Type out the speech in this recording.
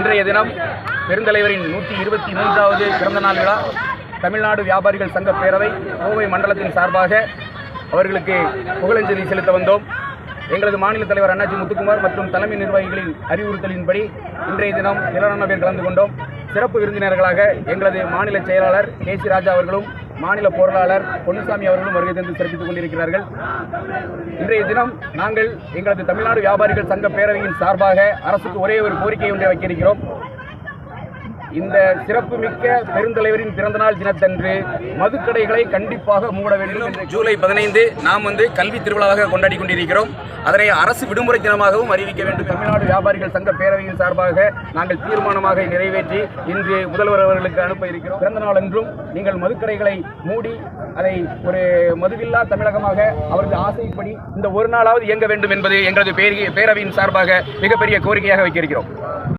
இன்றைய தினம் பெருந்தலைவரின் நூற்றி இருபத்தி மூன்றாவது பிறந்தநாள் விழா. தமிழ்நாடு வியாபாரிகள் சங்க பேரவை கோவை மண்டலத்தின் சார்பாக அவர்களுக்கு புகழஞ்சலி செலுத்த வந்தோம். எங்களது மாநில தலைவர் அண்ணாச்சி முத்துக்குமார் மற்றும் தலைமை நிர்வாகிகளின் அறிவுறுத்தலின்படி இன்றைய தினம் திரளான பேர் கலந்து கொண்டோம். சிறப்பு விருந்தினர்களாக எங்களது மாநில செயலாளர் கே சி ராஜா அவர்களும் மாநில பொருளாளர் பொன்னுசாமி அவர்களும் வருகை தந்து சிறப்பித்துக் கொண்டிருக்கிறார்கள். இன்றைய தினம் நாங்கள் எங்களது தமிழ்நாடு வியாபாரிகள் சங்க பேரவையின் சார்பாக அரசுக்கு ஒரே ஒரு கோரிக்கை ஒன்றை வைக்கிருக்கிறோம் இந்த சிறப்புமிக்க பெருந்தலைவரின் பிறந்தநாள் தினத்தன்று மதுக்கடைகளை கண்டிப்பாக மூட வேண்டும் என்று ஜூலை பதினைந்து நாம் வந்து கல்வி திருவிழாவாக கொண்டாடி கொண்டிருக்கிறோம். அதனை அரசு விடுமுறை தினமாகவும் அறிவிக்க வேண்டும். தமிழ்நாடு வியாபாரிகள் சங்க பேரவையின் சார்பாக நாங்கள் தீர்மானமாக நிறைவேற்றி இன்று முதல்வர் அவர்களுக்கு அனுப்ப இருக்கிறோம். பிறந்த நாள் என்றும் நீங்கள் மதுக்கடைகளை மூடி அதை ஒரு மதுவில்லா தமிழகமாக அவரது ஆசைப்படி இந்த ஒரு நாளாவது இயங்க வேண்டும் என்பது எங்களது பேரி- பேரவையின் சார்பாக மிகப்பெரிய கோரிக்கையாக வைக்க இருக்கிறோம்.